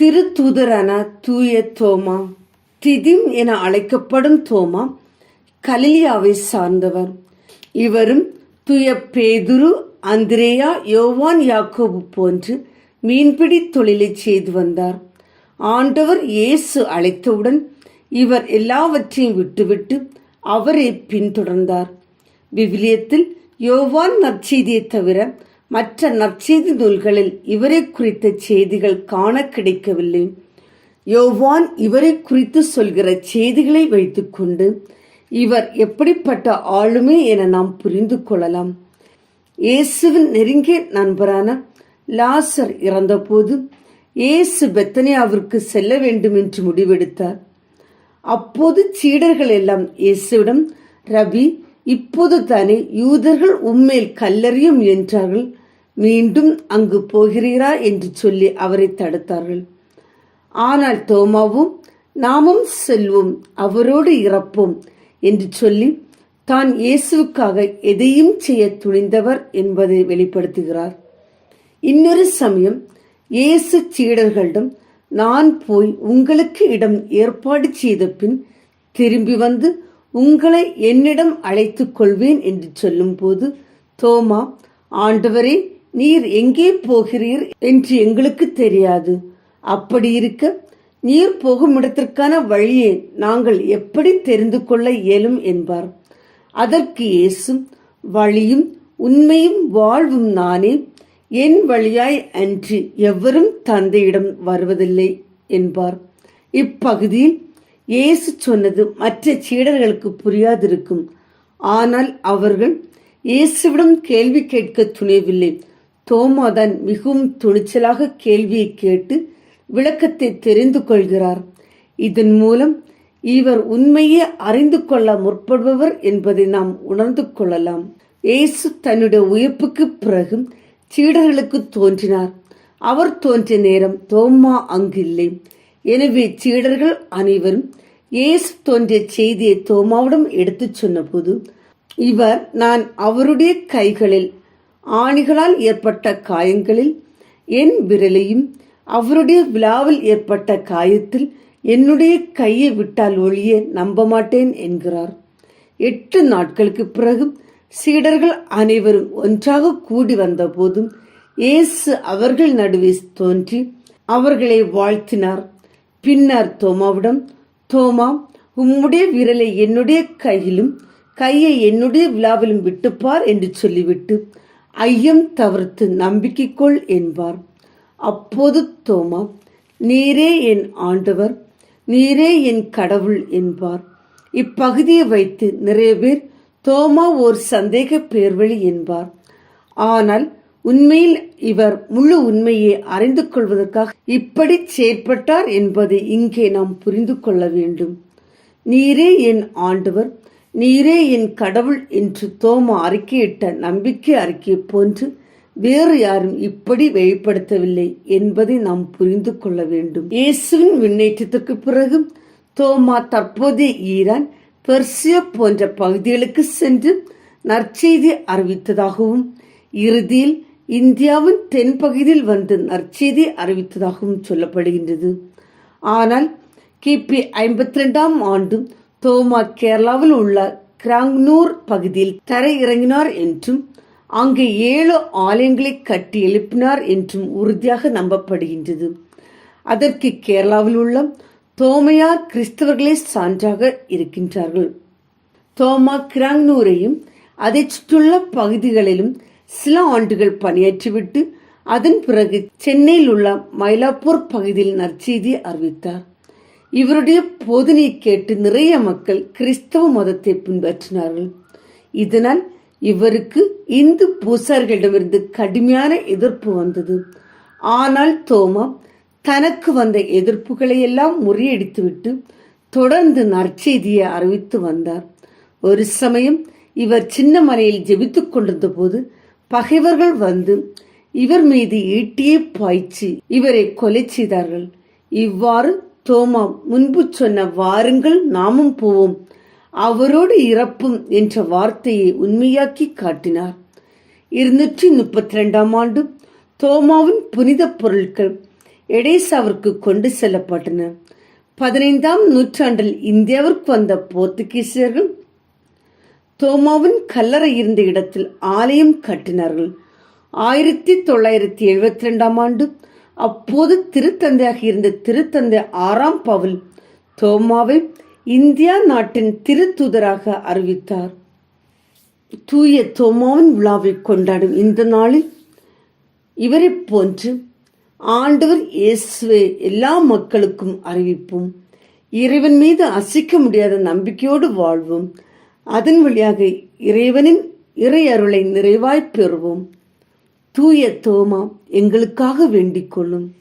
திருத்தூதரான தூய தோமா திதிம் என அழைக்கப்படும் தோமா கலிலியாவை சார்ந்தவர். இவரும் தூய பேதுரு அந்திரேயா யோவான் யாக்கோபு போன்று மீன்பிடி தொழிலை செய்து வந்தார். ஆண்டவர் இயேசு அழைத்தவுடன் இவர் எல்லாவற்றையும் விட்டுவிட்டு அவரை பின்தொடர்ந்தார். விவிலியத்தில் யோவான் நற்செய்தியை தவிர மற்ற நற்செய்தி நூல்களில் இவரை குறித்த செய்திகள் காண கிடைக்கவில்லை. யோவான் இவரை குறித்து சொல்கிற செய்திகளை வைத்துக்கொண்டு இவர் எப்படிப்பட்ட ஆளுமை என நாம் புரிந்து கொள்ளலாம். இயேசுவின் நெருங்கிய நண்பரான லாசர் இறந்தபோது இயேசு பெத்தனியாவிற்கு செல்ல வேண்டும் என்று முடிவெடுத்தார். அப்போது சீடர்கள் எல்லாம் இயேசுவிடம் ரபி இப்போது தானே யூதர்கள் உம்மேல் கல்லறியும் என்றார்கள் மீண்டும் அங்கு போகிறீரா? என்று சொல்லி அவரை தடுத்தார்கள். ஆனால் தோமாவும் நாமும் செல்வோம் அவரோடு இறப்போம் என்று சொல்லி தான் இயேசுவுக்காக எதையும் செய்ய துணிந்தவர் என்பதை வெளிப்படுத்துகிறார். இன்னொரு சமயம் இயேசு சீடர்களிடம் நான் போய் உங்களுக்கு இடம் ஏற்பாடு செய்த பின் திரும்பி வந்து உங்களை என்னிடம் அழைத்துக் கொள்வேன் என்று சொல்லும்போது தோமா ஆண்டவரே நீர் எங்கே போகிறீர் என்று எங்களுக்கு தெரியாது. அப்படி இருக்க நீர் போகும் இடத்திற்கான வழியை நாங்கள் எப்படி தெரிந்து கொள்ள இயலும் என்பார். அதற்கு இயேசு வழியும் உண்மையும் வாழ்வும் நானே. என் வழியாய் அன்றி எவரும் தந்தையிடம் வருவதில்லை என்பார். இப்பகுதியில் இயேசு சொன்னது மற்ற சீடர்களுக்கு புரியாதிருக்கும். ஆனால் அவர்கள் இயேசுவிடம் கேள்வி கேட்க துணியவில்லை தோமாதான் மிகவும் துணிச்சலாக கேள்வியை கேட்டு விளக்கத்தை தெரிந்து கொள்கிறார். இதன் மூலம் இவர் உண்மையை அறிந்து கொள்ள முற்படுபவர் என்பதை நாம் உணர்ந்து கொள்ளலாம். இயேசு தன்னுடைய உயிர்ப்புக்கு பிறகு சீடர்களுக்கு தோன்றினார். அவர் தோன்றிய நேரம் தோமா அங்கில்லை. எனவே சீடர்கள் அனைவரும் இயேசு தோன்றிய செய்தியை தோமாவிடம் எடுத்துச் சொன்னபோது இவர் நான் அவருடைய கைகளில் ஆணிகளால் ஏற்பட்ட காயங்களில் என் விரலையும் அவருடைய விழாவில் ஏற்பட்ட காயத்தில் என்னுடைய கையை விட்டால் ஒழிய நம்ப மாட்டேன் என்கிறார். எட்டு நாட்களுக்கு பிறகு சீடர்கள் அனைவரும் ஒன்றாக கூடி வந்தபோதும் இயேசு அவர்கள் நடுவே தோன்றி அவர்களை வாழ்த்தினார். பின்னர் தோமாவிடம் தோமா உம்முடைய விரலை என்னுடைய கையிலும் கையை என்னுடைய விழாவிலும் விட்டுப்பார் என்று சொல்லிவிட்டு ஐயம் தவிர்த்து நம்பிக்கை கொள் என்பார். அப்போது தோமா நீரே என் ஆண்டவர் நீரே என் கடவுள் என்பார். இப்பகுதியை வைத்து நிறைய பேர் தோமா ஓர் சந்தேக பேர்வழி என்பார். ஆனால் உண்மையில் இவர் முழு உண்மையை அறிந்து கொள்வதற்காக இப்படி செயற்பட்டார் என்பதை இங்கே நாம் புரிந்து கொள்ள வேண்டும். நீரே என் ஆண்டவர் நீரே என் கடவுள் என்று தோமா அறிக்கையிட்ட நம்பிக்கை அறிக்கை போன்று வேறு யாரும் இப்படி வெளிப்படுத்தவில்லை என்பதை நாம் புரிந்து கொள்ள வேண்டும். இயேசுவின் முன்னேற்றத்திற்கு பிறகு தோமா தற்போதைய ஈரான் பெர்சியா போன்ற பகுதிகளுக்கு சென்று நற்செய்தி அறிவித்ததாகவும் இறுதியில் இந்தியாவின் தென்பகுதியில் வந்து நற்செய்தி அறிவித்ததாகவும் சொல்லப்படுகின்றது. ஆனால் கிபி ஐம்பத்தி ரெண்டாம் ஆண்டு தோமா கேரளாவில் உள்ள கிராங்னூர் பகுதியில் தரையிறங்கினார் என்றும் அங்கே ஏழு ஆலயங்களை கட்டி எழுப்பினார் என்றும் உறுதியாக நம்பப்படுகின்றது. அதற்கு கேரளாவில் உள்ள தோமையார் கிறிஸ்தவர்களே சான்றாக இருக்கின்றார்கள். தோமா கிராங்னூரையும் அதை சுற்றுள்ள பகுதிகளிலும் சில ஆண்டுகள் பணியாற்றிவிட்டு அதன் பிறகு சென்னையில் உள்ள மயிலாப்பூர் பகுதியில் நற்செய்தி அறிவித்தார். இவருடைய போதனையை கேட்டு நிறைய மக்கள் கிறிஸ்தவ மதத்தை பின்பற்றினார்கள். இதனால் இவருக்கு இந்து பூசாரிகளிடமிருந்து கடுமையான எதிர்ப்பு வந்தது. ஆனால் தோமா தனக்கு வந்த எதிர்ப்புகளை எல்லாம் முறியடித்துவிட்டு தொடர்ந்து நற்செய்தியை அறிவித்து வந்தார். ஒரு சமயம் இவர் சின்ன மலையில் ஜெபித்துக் கொண்டிருந்த போது பகைவர்கள் வந்து இவர் மீது ஈட்டியை பாய்ச்சி இவரை கொலை செய்தார்கள். இவ்வாறு தோமா முன்பு சொன்ன வாருங்கள் நாமும் போவோம். அவரோடு இறப்பும் என்ற வார்த்தையை உண்மையாக்கி காட்டினார். இருநூற்றி முப்பத்தி ரெண்டாம் ஆண்டு தோமாவின் புனித பொருட்கள் எடேசாவிற்கு கொண்டு செல்லப்பட்டன. பதினைந்தாம் நூற்றாண்டில் இந்தியாவிற்கு வந்த போர்த்துகீசியர்கள் தோமாவின் கல்லறை இருந்த இடத்தில் ஆலயம் கட்டினார்கள். ஆயிரத்தி தொள்ளாயிரத்தி எழுபத்தி ரெண்டாம் ஆண்டு அப்போது திருத்தந்தையாக இருந்த திருத்தந்தை ஆறாம் பவுல் தோமாவை இந்தியா நாட்டின் திருத்தூதராக அறிவித்தார். தூய தோமாவின் விழாவை கொண்டாடும் இந்த நாளில் இவரைப் போன்று ஆண்டவர் இயேசுவை எல்லா மக்களுக்கும் அறிவிப்போம் இறைவன் மீது அசைக்க முடியாத நம்பிக்கையோடு வாழ்வோம். அதன் வழியாக இறைவனின் இறை அருளை நிறைவாய்ப் பெறுவோம். தூய தோமா எங்களுக்காக வேண்டிக் கொள்ளும்.